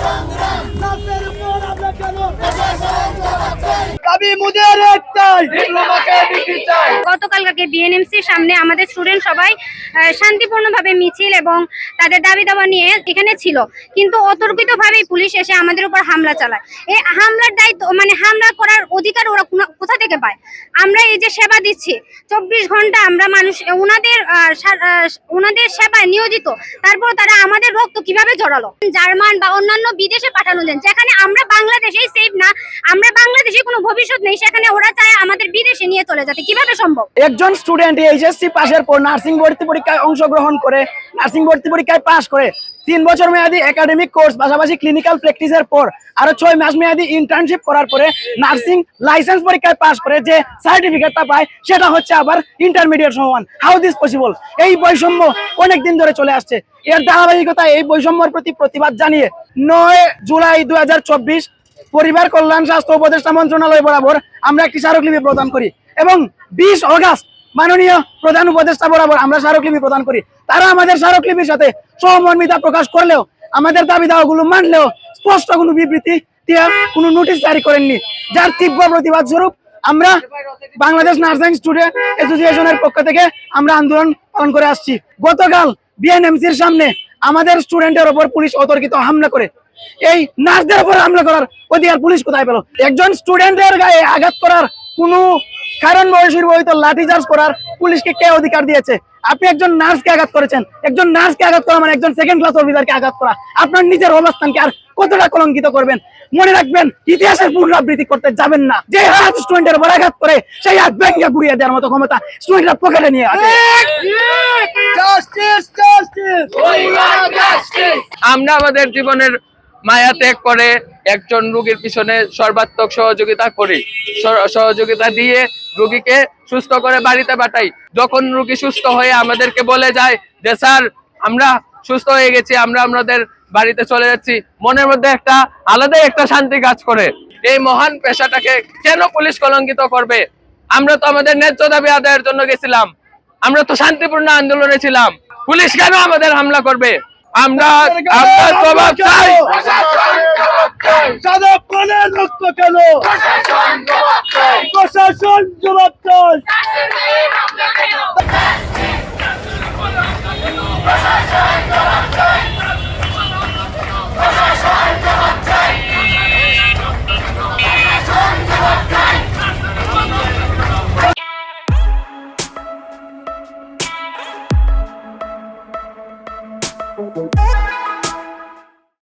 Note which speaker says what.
Speaker 1: সংগ্রাম
Speaker 2: গতকালকে বিএনএমসির সামনে আমাদের স্টুডেন্ট সবাই শান্তিপূর্ণভাবে মিছিল এবং তাদের দাবি দাবা নিয়ে এখানে ছিল। কিন্তু অতর্কিতভাবেই পুলিশ এসে আমাদের উপর হামলা চালায়। এই হামলার দায়িত্ব মানে হামলা করার অধিকার ওরা কোথা থেকে পায়? আমরা এই যে সেবা দিচ্ছি, চব্বিশ ঘণ্টা আমরা মানুষ ওনাদের ওনাদের সেবায় নিয়োজিত। তারপর তারা আমাদের রক্ত কীভাবে জড়ালো? জার্মান বা অন্যান্য বিদেশে পাঠানো দেন যেখানে আমরা বাংলাদেশেই সেফ না, আমরা বাংলাদেশে কোনো ভবিষ্যৎ নেই, সেখানে ওরা চায় আমাদের বিদেশে নিয়ে চলে যেতে। কীভাবে সম্ভব?
Speaker 3: একজন স্টুডেন্ট এইচএসসি পাশের পর নার্সিং ভর্তি পরীক্ষায় অংশগ্রহণ করে নার্সিং ভর্তি পরীক্ষায় পাশ করে, তিন বছর মেয়াদী একাডেমিক কোর্স পাশাপাশি ক্লিনিক্যাল প্র্যাকটিসের পর আরও ছয় মাস মেয়াদী ইন্টার্নশিপ করার পরে নার্সিং লাইসেন্স পরীক্ষায় পাশ করে, যে সার্টিফিকেটটা পায়, সেটা হচ্ছে আবার ইন্টারমিডিয়েট সমান। হাউ দিস পসিবল এই বৈষম্য অনেক দিন ধরে চলে আসছে। এর ধারাবাহিকতায় এই বৈষম্যের প্রতি প্রতিবাদ জানিয়ে নয় জুলাই দুই পরিবার কল্যাণ, স্বাস্থ্য উপদেষ্টা মন্ত্রণালয় বরাবর আমরা একটি স্মারকলিপি প্রদান করি এবং বিশ অগাস্ট মাননীয় প্রধান উপদেষ্টা বরাবর আমরা স্মারকলিপি প্রদান করি। তারা আমাদের স্মারকলিপির সাথে সহমর্মিতা প্রকাশ করলেও, আমাদের দাবি দাওয়াগুলো মানলেও স্পষ্ট কোনো বিবৃতি দিয়ে কোনো নোটিশ জারি করেননি। যার তীব্র প্রতিবাদ স্বরূপ আমরা বাংলাদেশ নার্সিং স্টুডেন্ট অ্যাসোসিয়েশনের পক্ষ থেকে আমরা আন্দোলন পালন করে আসছি। গতকাল বিএনএমসির সামনে আমাদের স্টুডেন্টের ওপর পুলিশ অতর্কিত হামলা করে। এই নার্সদের ওপর হামলা করার অধিকার পুলিশ কোথায় পেল? একজন স্টুডেন্টের গায়ে আঘাত করার কোনো কারণ বয়সীর বহিত লাঠিচার্জ করার পুলিশকে কে অধিকার দিয়েছে? আপনি একজন নার্সকে আঘাত করেছেন। একজন নার্সকে আঘাত করা মানে একজন সেকেন্ড ক্লাস অফিসারকে আঘাত করা। আপনার নিজের অবস্থানকে আর কতটা কলঙ্কিত করবেন? মনে রাখবেন ইতিহাসের পুনরাবৃত্তি করতে যাবেন না। যে হাত স্টুডেন্টের উপর আঘাত করে সেই হাত ব্যাংকে ঘুরিয়ে দেওয়ার মতো ক্ষমতা স্টুডেন্টরা পকেটে নিয়ে আছে
Speaker 1: জাস্টিস জাস্টিস
Speaker 4: আমরা আমাদের জীবনের মায়া ত্যাগ করে একজন রোগীর পিছনে সর্বাত্মক সহযোগিতা করি। সহযোগিতা দিয়ে রোগীকে সুস্থ করে বাড়িতে পাঠাই। যখন রোগী সুস্থ হয়ে আমাদেরকে বলে যায় যে, স্যার, আমরা সুস্থ হয়ে গেছি, আমরা আমাদের বাড়িতে চলে যাচ্ছি। মনের মধ্যে একটা আলাদাই একটা শান্তি কাজ করে। এই মহান পেশাটাকে কেন পুলিশ কলঙ্কিত করবে? আমরা তো আমাদের ন্যায্য দাবি আদায়ের জন্য গেছিলাম। আমরা তো শান্তিপূর্ণ আন্দোলনে ছিলাম। পুলিশ কেন আমাদের হামলা করবে? আমরা আপনার প্রভাব চাই।
Speaker 1: সাদা প্রাণের রক্ত কেন প্রশাসন জবাব চাই।
Speaker 5: oh you.